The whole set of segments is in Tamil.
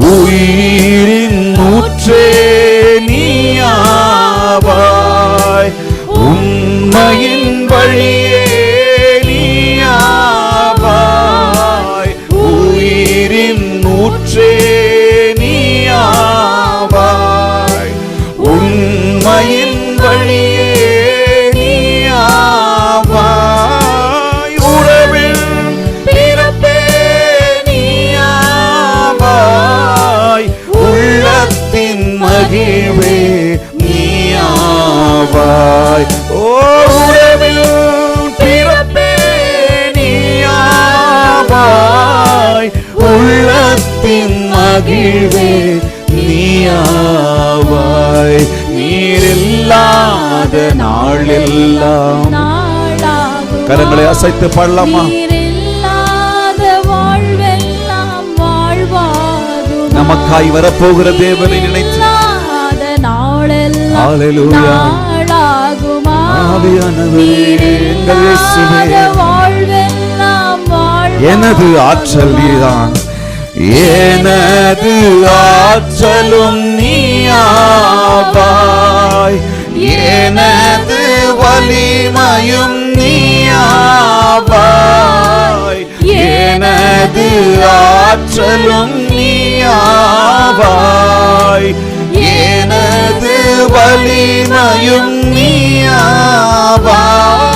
உயிரின் ஊற்றே நீயாவாய். உண்மையின் வழியே நீயாவாய். உயிரின் ஊற்றே நீயாவாய். உண்மையின் வழியே மகிழ்வே நீயாவாய். நீரில்லாத நாளெல்லாம். கரங்களை அசைத்து பாடலாமா? நமக்காய் வரப்போகிற தேவனை நினைத்து. எனது ஆற்றல் நீதான். எனது ஆற்றலும் நீயாவாய். எனது வலிமையும் நீயாவாய். எனது ஆற்றலும் நீயாவாய். எனது வலிமையும் நீயாவாய்.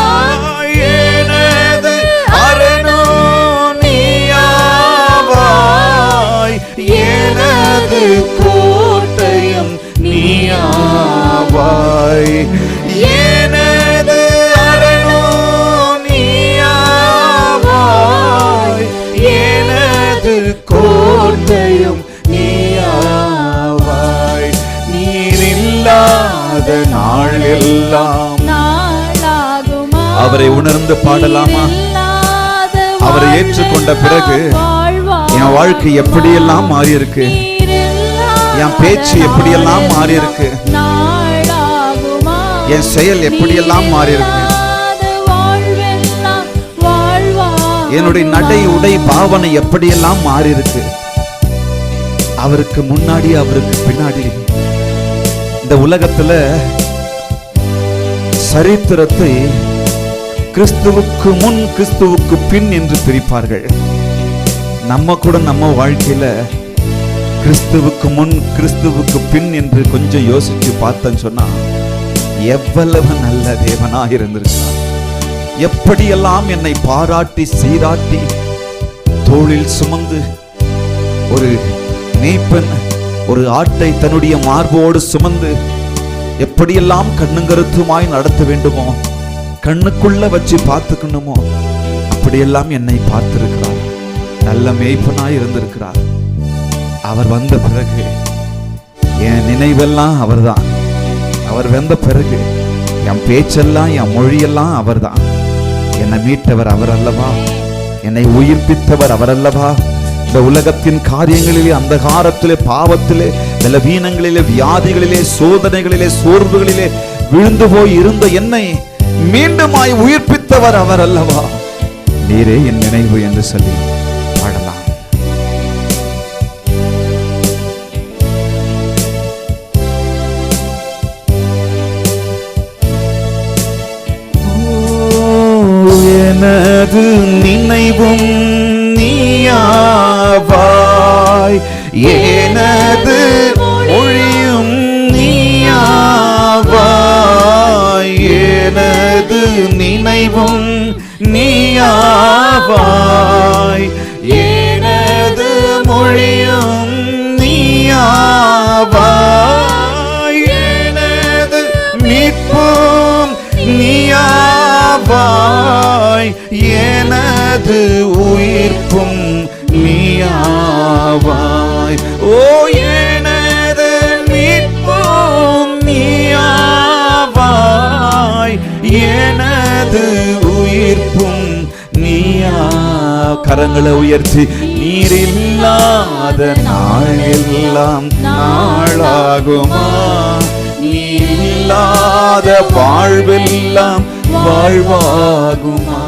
எனது கோட்டையும் நீயாவாய் எனது அரணோ நீயாவாய் எனது கோட்டையும் நீயாவாய் நீரில்லாத நாளெல்லாம் நாளாகுமா? அவரை உணர்ந்து பாடலாமா? அவரை ஏற்றுக்கொண்ட பிறகு. என் வாழ்க்கை எப்படியெல்லாம் மாறி இருக்கு என் பேச்சு எப்படியெல்லாம் மாறி இருக்கு என் செயல் எப்படியெல்லாம் மாறி இருக்கு. என்னுடைய நடை உடை பாவனை எப்படியெல்லாம் மாறி இருக்கு அவருக்கு முன்னாடி அவருக்கு பின்னாடி. இந்த உலகத்துல சரித்திரத்தை கிறிஸ்துவுக்கு முன் கிறிஸ்துவுக்கு பின் என்று பிரிப்பார்கள். நம்ம கூட நம்ம வாழ்க்கையில கிறிஸ்துவுக்கு முன் கிறிஸ்துவுக்கு பின் என்று கொஞ்சம் யோசிச்சு பார்த்தேன்னு சொன்னா எவ்வளவு நல்ல தேவனாக இருந்திருக்கிறார் எப்படியெல்லாம் என்னை பாராட்டி சீராட்டி தோளில் சுமந்து ஒரு மேய்ப்பன் ஒரு ஆட்டை தன்னுடைய மார்போடு சுமந்து எப்படியெல்லாம் கண்ணுங்கருத்துமாய் நடத்த வேண்டுமோ கண்ணுக்குள்ள வச்சு பார்த்துக்கணுமோ அப்படியெல்லாம் என்னை பார்த்திருக்கிறார். நல்ல மேய்ப்பனாய் இருந்திருக்கிறார். அவர் வந்த பிறகு என் நினைவெல்லாம் அவர்தான். அவர் வந்த பிறகு என் பேச்செல்லாம் என் மொழியெல்லாம் அவர்தான். என்னை மீட்டவர் அவர் அல்லவா என்னை உயிர்ப்பித்தவர் அவர் அல்லவா இந்த உலகத்தின் காரியங்களிலே அந்தகாரத்திலே பாவத்திலே பலவீனங்களிலே வியாதிகளிலே சோதனைகளிலே சோர்வுகளிலே விழுந்து போய் இருந்த என்னை மீண்டுமாய் உயிர்ப்பித்தவர் அவர் அல்லவா நீரே என் நினைவு என்று சொல்லி எனது மொழியும் நீயாவாய். எனது நினைவும் நீயாவாய். எனது மொழியும் நீயாவாய். எனது மீட்பும் நீயாவாய். எனது உயிர்ப்பும் நீயாவாய். ஓ எனது மீட்பும் நீயாவாய் எனது உயிர்ப்பும் நீயா. கரங்களை உயர்த்தி நீர் நீரில்லாத நாளெல்லாம் நாளாகுமா? நீரில்லாத வாழ்வெல்லாம் வாழ்வாகுமா?